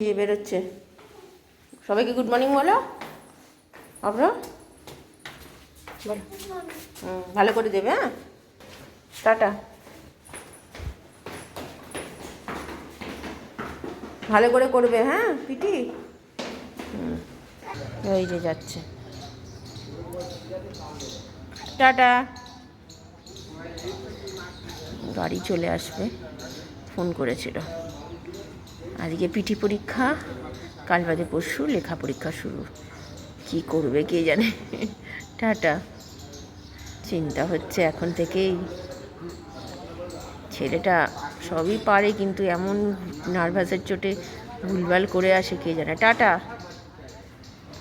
ইয়ে বেরোচ্ছে। সবাইকে গুড মর্নিং বলো। আপনার বলো। ভালো করে দেবে হ্যাঁ? টাটা। ভালো করে করবে হ্যাঁ পিটি? ওই যে যাচ্ছে। টাটা। গাড়ি চলে আসবে। ফোন করেছিল। আজকে পিটি পরীক্ষা, কাল বাদে পরশু লেখা পরীক্ষা শুরু। কি করবে কে জানে? টাটা। চিন্তা হচ্ছে এখন থেকেই। ছেলেটা সবই পারে কিন্তু এমন নার্ভাসের চোটে ভুলভাল করে আসে কে জানে। টাটা।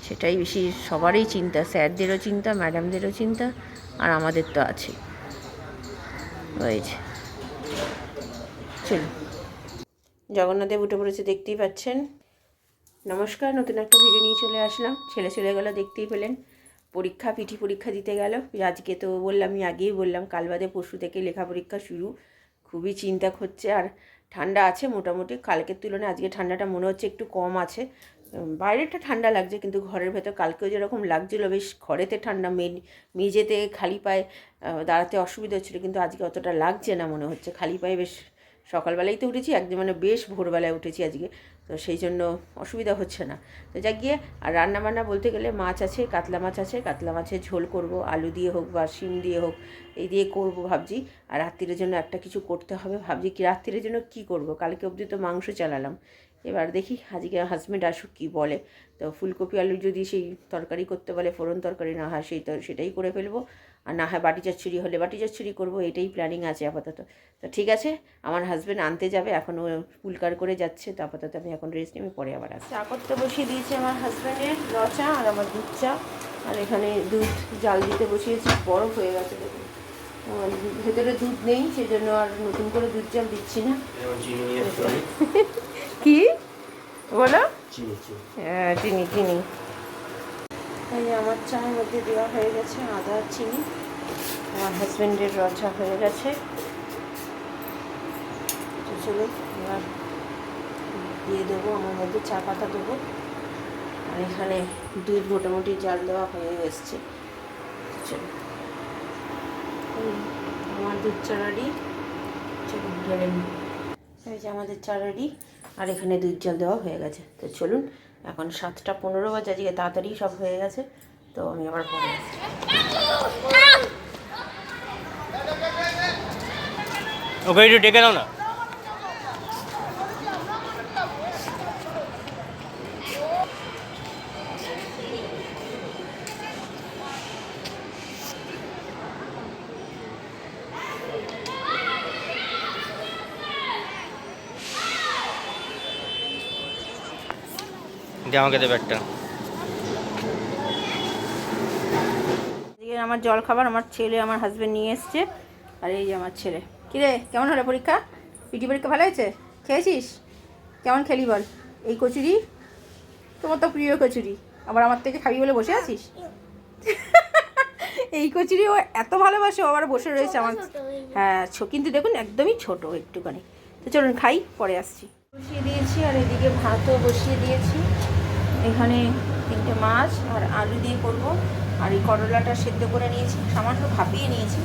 সেটাই বেশি সবারই চিন্তা, স্যারদেরও চিন্তা, ম্যাডামদেরও চিন্তা, আর আমাদের তো আছে। হয়েছে চলুন। জগন্নাথদেব উঠে পড়েছে, দেখতেই পাচ্ছেন। নমস্কার, নতুন একটা ভিডিও নিয়ে চলে আসলাম। ছেলে চলে গেল, দেখতেই পেলেন। পরীক্ষা, পিঠি পরীক্ষা দিতে গেল। আজকে তো বললাম, আমি আগেই বললাম, কাল বাদে পরশু থেকে লেখা পরীক্ষা শুরু। খুবই চিন্তা হচ্ছে, আর ঠান্ডা আছে মোটামুটি। কালকের তুলনায় আজকে ঠান্ডাটা মনে হচ্ছে একটু কম আছে। বাইরেটা ঠান্ডা লাগছে, কিন্তু ঘরের ভেতর কালকেও যেরকম লাগছিল, বেশ ঘরেতে ঠান্ডা মে মেঝেতে খালি পায়ে দাঁড়াতে অসুবিধা হচ্ছিল, কিন্তু আজকে অতটা লাগছে না মনে হচ্ছে। খালি পায়ে বেশ সকালবেলায় তো উঠেছি, একদম মানে বেশ ভোরবেলায় উঠেছি আজকে, তো সেই জন্য অসুবিধা হচ্ছে না। তো যা গিয়ে, আর রান্না বান্না বলতে গেলে মাছ আছে, কাতলা মাছ আছে, কাতলা মাছের ঝোল করব, আলু দিয়ে হোক বা শিম দিয়ে হোক, এই দিয়ে করব ভাবছি, আর রাত্রির জন্য একটা কিছু করতে হবে, ভাবছি কি রাত্রির জন্য কি করব, কালকে অবধি তো মাংস চালালাম। এবার দেখি আজকে হাজব্যান্ড আসুক কী বলে, তো ফুলকপি আলু যদি সেই তরকারি করতে বলে, ফোড়ন তরকারি না হয়, সেই তো, সেটাই করে ফেলব। আর না হয় বাটি চচ্চড়ি হলে বাটি চচ্চড়ি করব এটাই প্ল্যানিং আছে আপাতত। তো ঠিক আছে আমার হাজব্যান্ড আনতে যাবে এখন ও পুলকার করে যাচ্ছে তো আপাতত আমি এখন রেস্ট নিয়ে পরে আবার আসছি। চা করতে বসিয়ে দিয়েছি আমার হাজব্যান্ডের র চা আর আমার দুধ চা। আর এখানে দুধ জাল দিতে বসিয়েছি বরফ হয়ে গেছে দেখুন। ভেতরে দুধ নেই সেজন্য আর নতুন করে দুধ জাল দিচ্ছি না। কি? বলো? চিনি চিনি। হ্যাঁ চিনি চিনি। এই আমার চায়ের মধ্যে দেওয়া হয়ে গেছে আদা চিনি। আমার হাজব্যান্ডের রচা হয়ে গেছে। তো চলো এবার দিয়ে দেবো, আমার মধ্যে চা পাতা দেবো। আর এখানে দুধ মোটামুটি জাল দেওয়া হয়ে এসছে। চলো আমার দুধ চা রেডি চলো ঢেলে এই যে আমাদের চা রেডি আর এখানে দুধ জল দেওয়া হয়ে গেছে। তো চলুন, এখন সাতটা পনেরো বাজে, আজকে তাড়াতাড়ি সব হয়ে গেছে। তো আমি আবার পরে ওকে, একটু ডেকে দাও না। আমাকে দেবে একটা আমার জল খাবার আমার ছেলে, আমার হাজবেন্ড নিয়ে এসছে। আর এই যে আমার ছেলে। কিরে কেমন হলো পরীক্ষা? পিটি পরীক্ষা ভালো হয়েছে? খেয়েছিস? কেমন খেলি বল? এই কচুরি? তোমার তো প্রিয় কচুরি। আবার আমার থেকে খাবি বলে বসে আছিস? এই কচুরি ও এত ভালোবাসে আবার বসে রয়েছে আমার হ্যাঁ ছো- কিন্তু দেখুন একদমই ছোট একটুখানি। তো চলুন খাই পরে আসছি। বসিয়ে দিয়েছি আর এদিকে ভাতও বসিয়ে দিয়েছি। এখানে তিনটে মাছ আর আলু দিয়ে করব। আর এই করলাটা সেদ্ধ করে নিয়েছি সামান্য ভাপিয়ে নিয়েছি।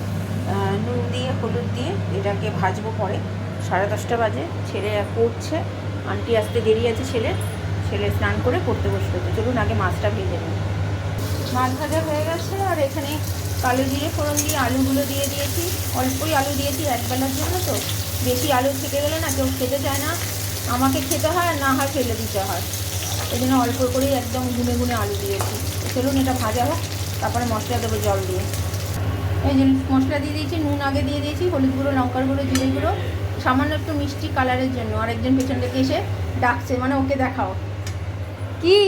নুন দিয়ে, হলুদ দিয়ে এটাকে ভাজবো পরে। সাড়ে দশটা বাজে, ছেলে পড়ছে আন্টি আসতে দেরি আছে ছেলে। ছেলে স্নান করে পড়তে বসবে। তো চলুন আগে মাছটা ভেজে নিই। মাছ ভাজা হয়ে গেছে, আর এখানে কালো জিরে ফোড়ন দিয়ে আলুগুলো দিয়ে দিয়েছি। অল্পই আলু দিয়েছি একবেলার জন্য তো। বেশি আলু থেকে গেলে না কেউ খেতে চায় না। আমাকে খেতে হয় না হয় ফেলে দিতে হয়। এই জন্য অল্প করেই একদম গুনে গুনে আলু দিয়েছি। চলুন এটা ভাজা হোক, তারপরে মশলা দেবো জল দিয়ে। এই যে মশলা দিয়ে দিয়েছি, নুন আগে দিয়ে দিয়েছি, হলুদ গুঁড়ো, লঙ্কার গুঁড়ো, জিরে গুঁড়ো, সামান্য একটু মিষ্টি কালারের জন্য, আরেকজন পেছন থেকে এসে ডাকছে মানে ওকে দেখাও। কি?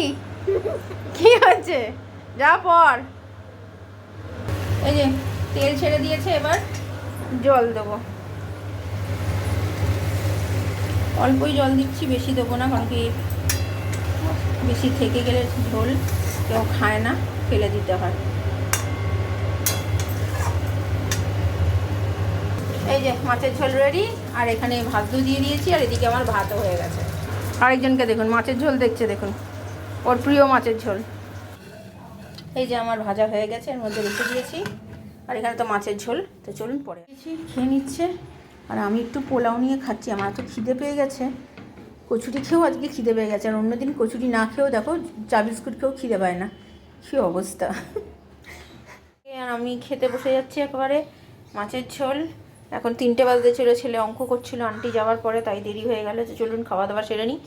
কি হচ্ছে? যা পর। এই যে তেল ছেড়ে দিয়েছে, এবার জল দেবো। অল্পই জল দিচ্ছি, বেশি দেবো না, কারণ কি বেশি থেকে গেলে ঝোল কেউ খায় না, ফেলে দিতে হয়। এই যে মাছের ঝোল রেডি আর এখানে ভাত দিয়ে দিয়েছি, আর এদিকে আমার ভাতও হয়ে গেছে। আরেকজনকে দেখুন, মাছের ঝোল দেখছে, দেখুন। ওর প্রিয় মাছের ঝোল। এই যে আমার ভাজা হয়ে গেছে, এর মধ্যে রেখে দিয়েছি। আর এখানে তো মাছের ঝোল, তো চলুন পরে। খেয়ে নিচ্ছে। আর আমি একটু পোলাও নিয়ে খাচ্ছি, আমার এত খিদে পেয়ে গেছে। কচুরি খেয়েও আজকে খিদে পেয়ে গেছে, আর অন্যদিন কচুরি না খেয়েও দেখো, চা বিস্কুট খেয়েও খিদে পায় না। কী অবস্থা। আর আমি খেতে বসে যাচ্ছি একেবারে। মাছের ঝোল। এখন তিনটে বাজতে ছিল ছেলে অঙ্ক করছিল, আন্টি যাওয়ার পরে তাই দেরি হয়ে গেল যে চলুন খাওয়া দাওয়া সেরে নিই,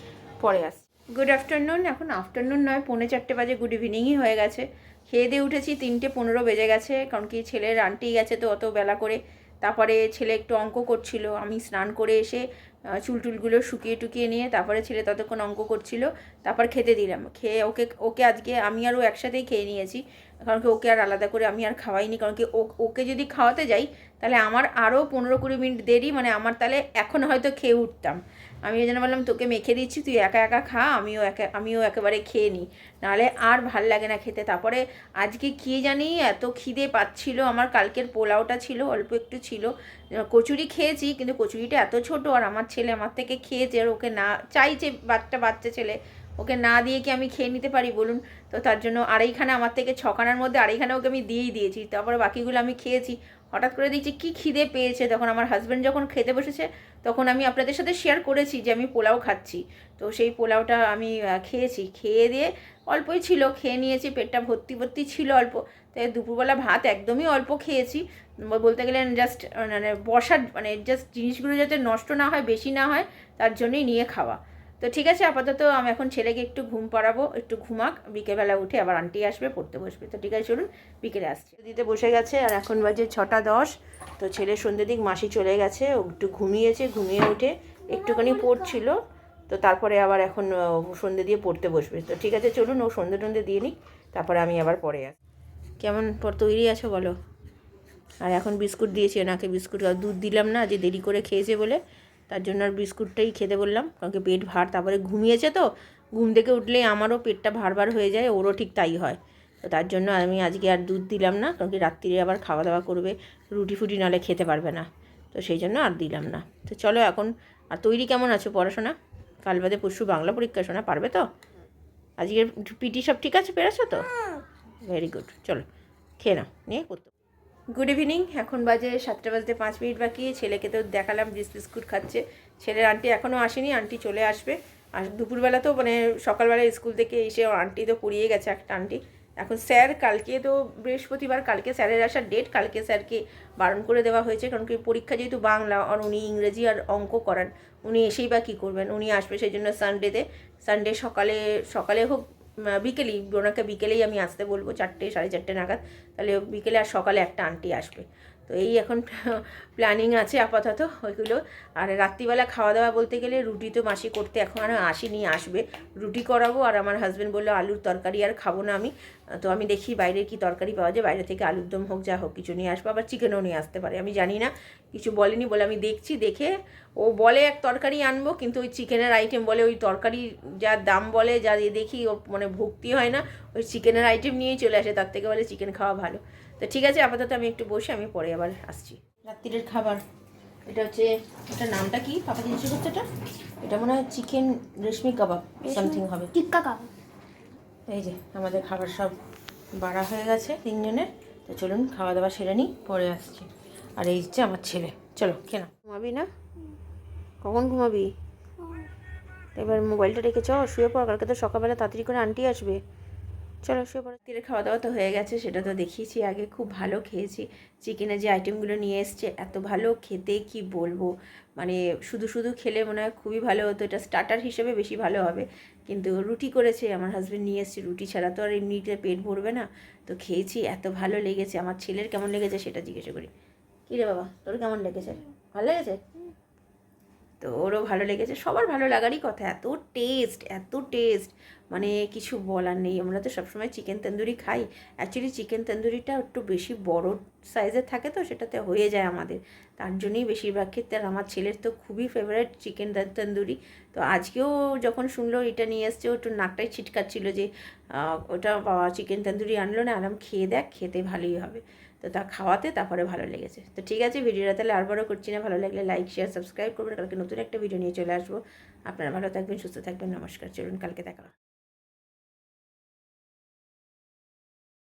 পরে আস। গুড আফটারনুন এখন আফটারনুন নয়, পৌনে চারটে বাজে গুড ইভিনিংই হয়ে গেছে। খেয়ে দিয়ে উঠেছি, তিনটে পনেরো বেজে গেছে, কারণ কি ছেলের আন্টি গেছে তো অত বেলা করে। তারপরে ছেলে একটু অঙ্ক করছিল, আমি স্নান করে এসে চুলটুলগুলো চুল টুলগুলো শুকিয়ে টুকিয়ে নিয়ে তারপরে ছেলে ততক্ষণ অঙ্ক করছিল, তারপর খেতে দিলাম। খেয়ে ওকে ওকে আজকে আমি আরও একসাথেই খেয়ে নিয়েছি, কারণ কি ওকে আর আলাদা করে আমি আর খাওয়াইনি, কারণ কি ও- ওকে যদি খাওয়াতে যাই, তাহলে আমার আরও পনেরো কুড়ি মিনিট দেরি মানে আমার তাহলে এখন হয়তো খেয়ে উঠতাম। আমি এই জন্য বললাম, তোকে মেখে দিচ্ছি, তুই একা একা খা, আমিও একা, আমিও একেবারে খেয়ে নিই। নাহলে আর ভালো লাগে না খেতে। তারপরে আজকে কী জানি এত খিদে পাচ্ছিল, আমার কালকের পোলাওটা ছিল, অল্প একটু ছিল। কচুরি খেয়েছি, কিন্তু কচুরিটা এত ছোট, আর আমার ছেলে আমার থেকে খেয়েছে, আর ওকে না, চাইছে বাচ্চা বাচ্চা ছেলে, ওকে না দিয়ে কি আমি খেয়ে নিতে পারি, বলুন? তো তার জন্য আড়াইখানা, আমার থেকে ছখানার মধ্যে আড়াইখানা ওকে আমি দিয়েই দিয়েছি। তারপরে বাকিগুলো আমি খেয়েছি হঠাৎ করে দেখছি কী খিদে পেয়েছে। তখন আমার হাজব্যান্ড যখন খেতে বসেছে, তখন আমি আপনাদের সাথে শেয়ার করেছি যে আমি পোলাও খাচ্ছি। তো সেই পোলাওটা আমি খেয়েছি। খেয়ে দিয়ে অল্পই ছিল, খেয়ে নিয়েছি, পেটটা ভর্তি ভর্তি ছিল অল্প। তাই দুপুরবেলা ভাত একদমই অল্প খেয়েছি। বলতে গেলে জাস্ট মানে বসার মানে জাস্ট জিনিসগুলো যাতে নষ্ট না হয়, বেশি না হয়, তার জন্যই নিয়ে খাওয়া। তো ঠিক আছে আপাতত আমি এখন ছেলেকে একটু ঘুম পাড়াবো একটু ঘুমাক বিকেলবেলা উঠে আবার আন্টি আসবে পড়তে বসবে। তো ঠিক আছে চলুন বিকেলে আসছে। দিতে বসে গেছে আর এখন বাজে ছটা দশ। তো ছেলে সন্ধ্যে দিক মাসি চলে গেছে ও একটু ঘুমিয়েছে ঘুমিয়ে উঠে একটুখানি পড়ছিল। তো তারপরে আবার এখন সন্ধ্যে দিয়ে পড়তে বসবে। তো ঠিক আছে চলুন ও সন্ধ্যে টন্ধে দিয়ে নিক তারপরে আমি আবার পরে আস কেমন পর তৈরি আছো বলো? আর এখন বিস্কুট দিয়েছি ওনাকে বিস্কুট আর দুধ দিলাম না যে দেরি করে খেয়েছে বলে। তার জন্য আর বিস্কুটটাই খেতে বললাম কারণ কি পেট ভার তারপরে ঘুমিয়েছে তো ঘুম থেকে উঠলেই আমারও পেটটা ভার ভার হয়ে যায় ওরও ঠিক তাই হয়। তো তার জন্য আমি আজকে আর দুধ দিলাম না কারণ কি রাত্রিরে আবার খাওয়া দাওয়া করবে রুটি ফুটি নাহলে খেতে পারবে না তো সেই জন্য আর দিলাম না। তো চলো এখন আর তৈরি কেমন আছো পড়াশোনা? কাল বাদে পরশু বাংলা পরীক্ষা শোনা পারবে তো? আজকের পিটি সব ঠিক আছে পেরেছ তো? ভেরি গুড চলো খেয়ে নাও নিয়ে করতে গুড ইভিনিং এখন বাজে সাতটা বাজতে পাঁচ মিনিট বাকি, ছেলেকে তো দেখালাম বিস বিস্কুট খাচ্ছে। ছেলের আন্টি এখনও আসেনি, আন্টি চলে আসবে। আর দুপুরবেলা তো মানে সকালবেলা স্কুল থেকে এসে আন্টি তো পড়িয়ে গেছে একটা আন্টি। এখন স্যার কালকে তো বৃহস্পতিবার, কালকে স্যারের আসার ডেট কালকে স্যারকে বারণ করে দেওয়া হয়েছে। কারণ কি পরীক্ষা যেহেতু বাংলা, আর উনি ইংরেজি আর অঙ্ক করান। উনি এসেই বা কী করবেন? উনি আসবে সেই জন্য সানডেতে সানডে সকালে সকালে হোক বিকেলেই, ওনাকে বিকেলেই আমি আসতে বলব চারটে, সাড়ে চারটে নাগাদ। তাহলে বিকেলে আর সকালে একটা আন্টি আসবে। তো এই এখন প্ল্যানিং আছে আপাতত ওইগুলো। আর রাত্রিবেলা খাওয়া দাওয়া বলতে গেলে রুটি তো মাসি করতে এখন আর আসেনি, আসবে। রুটি করাবো আর আমার হাজব্যান্ড বলল আলুর তরকারি আর খাব না আমি। তো আমি দেখি বাইরে কি তরকারি পাওয়া যায় বাইরে থেকে আলুর দম হোক যা হোক কিছু নিয়ে আসব আবার চিকেনও নিয়ে আসতে পারে আমি জানি না কিছু বলেনি বলে আমি দেখছি দেখে ও বলে এক তরকারি আনব কিন্তু ওই চিকেনের আইটেম বলে ওই তরকারি যা দাম বলে যা দেখি ওর মানে ভক্তি হয় না ওই চিকেনের আইটেম নিয়েই চলে আসে তার থেকে বলে চিকেন খাওয়া ভালো। তো ঠিক আছে আপাতত আমি একটু বসে আমি পরে আবার আসছি। রাত্রিরের খাবার এটা হচ্ছে এটা নামটা কি? পাপা জিনিস করছে এটা এটা মনে হয় চিকেন রেশমি কাবাব সামথিং হবে। টিক্কা কাবাব। এই যে আমাদের খাবার সব বাড়া হয়ে গেছে তিনজনের। তো চলুন খাওয়া দাওয়া সেরে নিই পরে আসছি। আর এই হচ্ছে আমার ছেলে। চলো কেনা ঘুমাবি না? কখন ঘুমাবি? এবার মোবাইলটা রেখে চ শুয়ে পড়। কালকে তো সকালবেলা তাড়াতাড়ি করে আন্টি আসবে। চলো পড়ো তীরে খাওয়া দাওয়া তো হয়ে গেছে, সেটা তো দেখিয়েছি আগে, খুব ভালো খেয়েছি। চিকেনের যে আইটেমগুলো নিয়ে এসছে, এত ভালো খেতে কি বলব? মানে শুধু শুধু খেলে মনে হয় খুবই ভালো হতো, এটা স্টার্টার হিসেবে বেশি ভালো হবে। কিন্তু রুটি করেছে, আমার হাজব্যান্ড নিয়ে এসছে রুটি ছাড়া তো আর এমনিতে পেট ভরবে না। তো খেয়েছি, এত ভালো লেগেছে, আমার ছেলের কেমন লেগেছে সেটা জিজ্ঞেস করি। কী রে বাবা, তোর কেমন লেগেছে? ভালো লেগেছে? তো ওরও ভালো লেগেছে। সবার ভালো লাগারই কথা, এত টেস্ট এত টেস্ট মানে কিছু বলার নেই। আমরা তো সবসময় চিকেন তন্দুরি খাই। অ্যাকচুয়ালি চিকেন তন্দুরিটা একটু বেশি বড় সাইজের থাকে তো, সেটাতে হয়ে যায় আমাদের। তার জন্যই বেশিরভাগ ক্ষেত্রে আর আমার ছেলের তো খুবই ফেভারিট চিকেন তন্দুরি। তো আজকেও যখন শুনলো, এটা নিয়ে এসছে একটু নাকটাই ছিটকাচ্ছিল যে ওটা চিকেন তন্দুরি আনলো না আরাম খেয়ে দেখ, খেতে ভালোই হবে। তো তা খাওয়াতে তারপরে ভালো লেগেছে। তো ঠিক আছে, ভিডিওটা তাহলে আর বড়ো করছি না। ভালো লাগলে লাইক শেয়ার সাবস্ক্রাইব করবেন। কালকে নতুন একটা ভিডিও নিয়ে চলে আসব। আপনারা ভালো থাকবেন, সুস্থ থাকবেন। নমস্কার। চলুন, কালকে দেখা।